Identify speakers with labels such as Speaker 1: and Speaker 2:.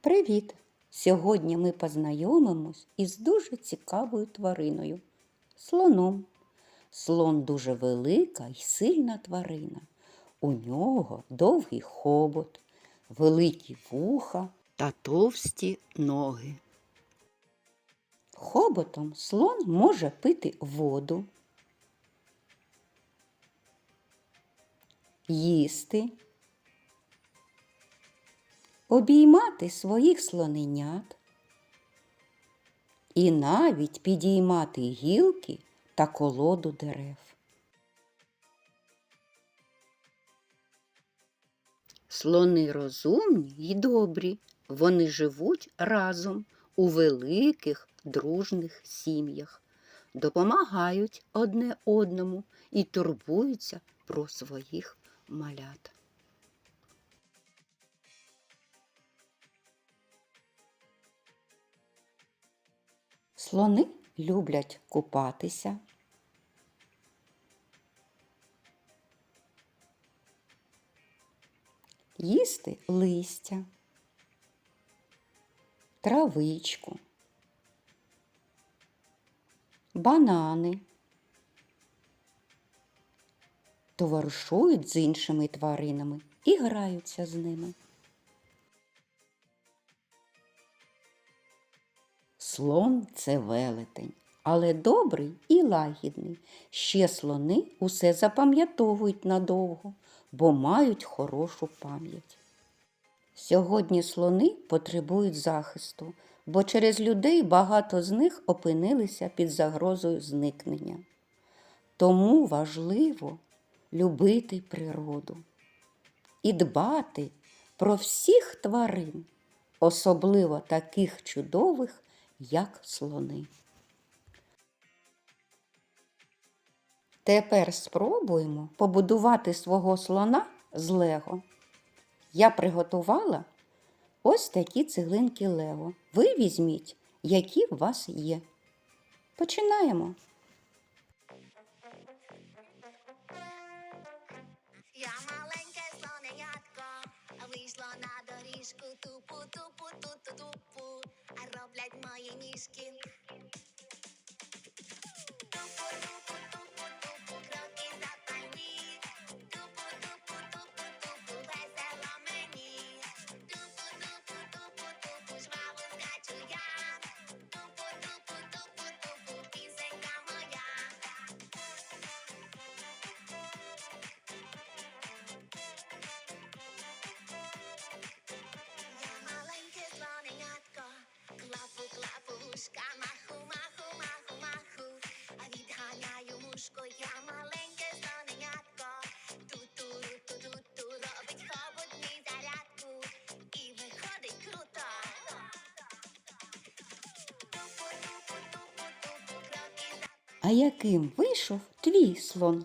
Speaker 1: Привіт! Сьогодні ми познайомимось із дуже цікавою твариною слоном. Слон дуже велика і сильна тварина. У нього довгий хобот, великі вуха та товсті ноги. Хоботом слон може пити воду, їсти, обіймати своїх слоненят і навіть підіймати гілки та колоду дерев. Слони розумні й добрі. Вони живуть разом у великих дружних сім'ях, допомагають одне одному і турбуються про своїх малят. Слони люблять купатися. Їсти листя, травичку, банани, товаришують з іншими тваринами і граються з ними. Слон це велетень, але добрий і лагідний. Ще слони усе запам'ятовують надовго, бо мають хорошу пам'ять. Сьогодні слони потребують захисту, бо через людей багато з них опинилися під загрозою зникнення. Тому важливо любити природу і дбати про всіх тварин, особливо таких чудових, як слони. Тепер спробуємо побудувати свого слона з лего. Я приготувала ось такі цеглинки Лего. Ви візьміть, які у вас є. Починаємо.
Speaker 2: Тупу, тупу, туту, тупу, а роблять мої ніжки. Тупу,
Speaker 1: А яким вийшов твій слон?